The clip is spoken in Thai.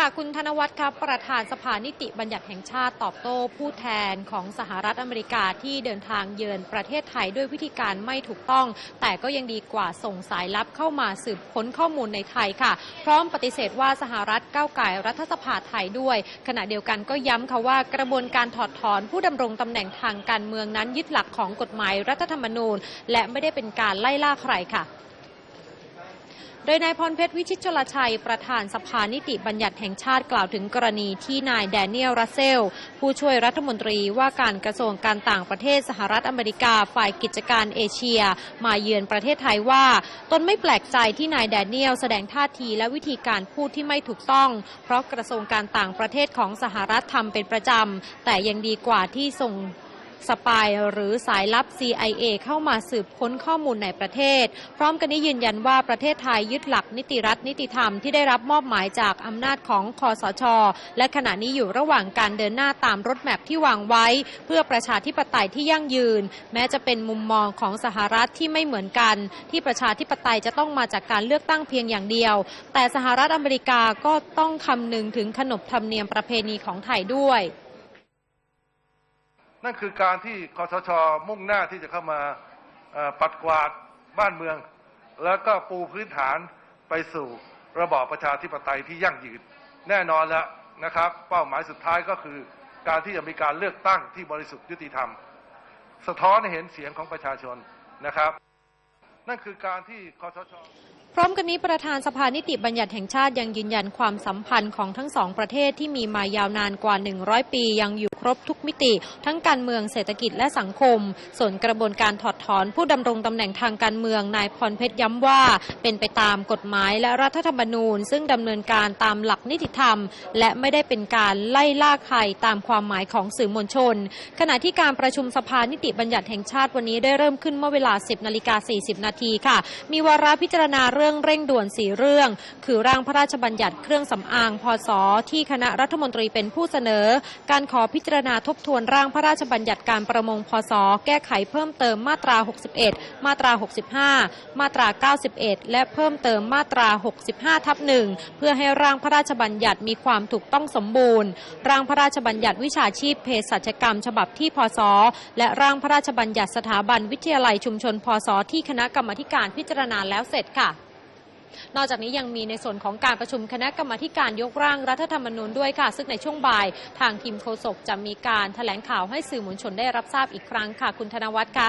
ค่ะคุณธนวัฒน์ครับประธานสภานิติบัญญัติแห่งชาติตอบโต้ผู้แทนของสหรัฐอเมริกาที่เดินทางเยือนประเทศไทยด้วยวิธีการไม่ถูกต้อง แต่ก็ยังดีกว่าส่งสายลับเข้ามาสืบค้นข้อมูลในไทยค่ะ พร้อมปฏิเสธว่าสหรัฐก้าวไก่รัฐสภาไทยด้วย ขณะเดียวกันก็ย้ำค่ะว่ากระบวนการถอดถอนผู้ดำรงตำแหน่งทางการเมืองนั้นยึดหลักของกฎหมายรัฐธรรมนูญ และไม่ได้เป็นการไล่ล่าใครค่ะ ดยนายพรเพชรวิชิตชลชัย ประธานสภานิติบัญญัติแห่งชาติกล่าวถึงกรณีที่นายแดเนียลรัสเซล ผู้ช่วยรัฐมนตรีว่าการกระทรวงการต่างประเทศสหรัฐอเมริกาฝ่ายกิจการเอเชีย มาเยือนประเทศไทยว่า ตนไม่แปลกใจที่นายแดเนียลแสดงท่าทีและวิธีการพูดที่ไม่ถูกต้อง เพราะกระทรวงการต่างประเทศของสหรัฐทำเป็นประจำแต่ยังดีกว่าที่ส่ง สปายหรือสายลับ CIA เข้ามาสืบค้นข้อมูลในประเทศ พร้อมกันนี้ยืนยันว่าประเทศไทยยึดหลักนิติรัฐนิติธรรมที่ได้รับมอบหมายจากอำนาจของคอสช และขณะนี้อยู่ระหว่างการเดินหน้าตามรถแมพที่วางไว้ เพื่อประชาธิปไตยที่ยั่งยืน แม้จะเป็นมุมมองของสหรัฐที่ไม่เหมือนกัน ที่ประชาธิปไตยจะต้องมาจากการเลือกตั้งเพียงอย่างเดียว แต่สหรัฐอเมริกาก็ต้องคำนึงถึงขนบธรรมเนียมประเพณีของไทยด้วย นั่นคือการที่คอสชมุ่งหน้าที่จะเข้ามาปัดกวาดบ้านเมือง แล้วก็ปูพื้นฐานไปสู่ระบอบประชาธิปไตยที่ยั่งยืนแน่นอนแล้วนะครับ เป้าหมายสุดท้ายก็คือการที่จะมีการเลือกตั้งที่บริสุทธิ์ยุติธรรม สะท้อนให้เห็นเสียงของประชาชนนะครับ นั่นคือการที่คอสชพร้อมกันนี้ประธานสภานิติบัญญัติแห่งชาติยังยืนยันความสัมพันธ์ของทั้งสองประเทศที่มีมายาวนานกว่า 100 ปียังอยู่ ครบทุกมิติ ทั้งการเมืองเศรษฐกิจและสังคม ส่วนกระบวนการถอดถอนผู้ดำรงตำแหน่งทางการเมืองนายพรเพชรย้ำว่า เป็นไปตามกฎหมายและรัฐธรรมนูญ ซึ่งดำเนินการตามหลักนิติธรรม และไม่ได้เป็นการไล่ล่าใครตามความหมายของสื่อมวลชน ขณะที่การประชุมสภานิติบัญญัติแห่งชาติวันนี้ได้เริ่มขึ้นเมื่อเวลา 10นาฬิกา40 นาทีค่ะ มีวาระพิจารณาเรื่องเร่งด่วน4เรื่อง คือร่างพระราชบัญญัติเครื่องสำอางพศที่คณะรัฐมนตรีเป็นผู้เสนอ การขอพิจารารณาทบทวนร่างพระราชบัญญัติการประมงพศ แก้ไขเพิ่มเติมมาตรา 61 มาตรา 65 มาตรา 91 และเพิ่มเติมมาตรา 65 ทับหนึ่งเพื่อให้ร่างพระราชบัญญัติมีความถูกต้องสมบูรณ์ ร่างพระราชบัญญัติวิชาชีพเภสัชกรรม ฉบับที่พศ และร่างพระราชบัญญัติสถาบันวิทยาลัยชุมชนพศ ที่คณะกรรมธิการพิจารณาแล้วเสร็จค่ะ นอกจากนี้ยังมีในส่วนของการประชุมคณะกรรมการยกร่างรัฐธรรมนูญด้วยค่ะ ซึ่งในช่วงบ่าย ทางทีมโฆษกจะมีการแถลงข่าวให้สื่อมวลชนได้รับทราบอีกครั้งค่ะ คุณธนวัฒน์ค่ะ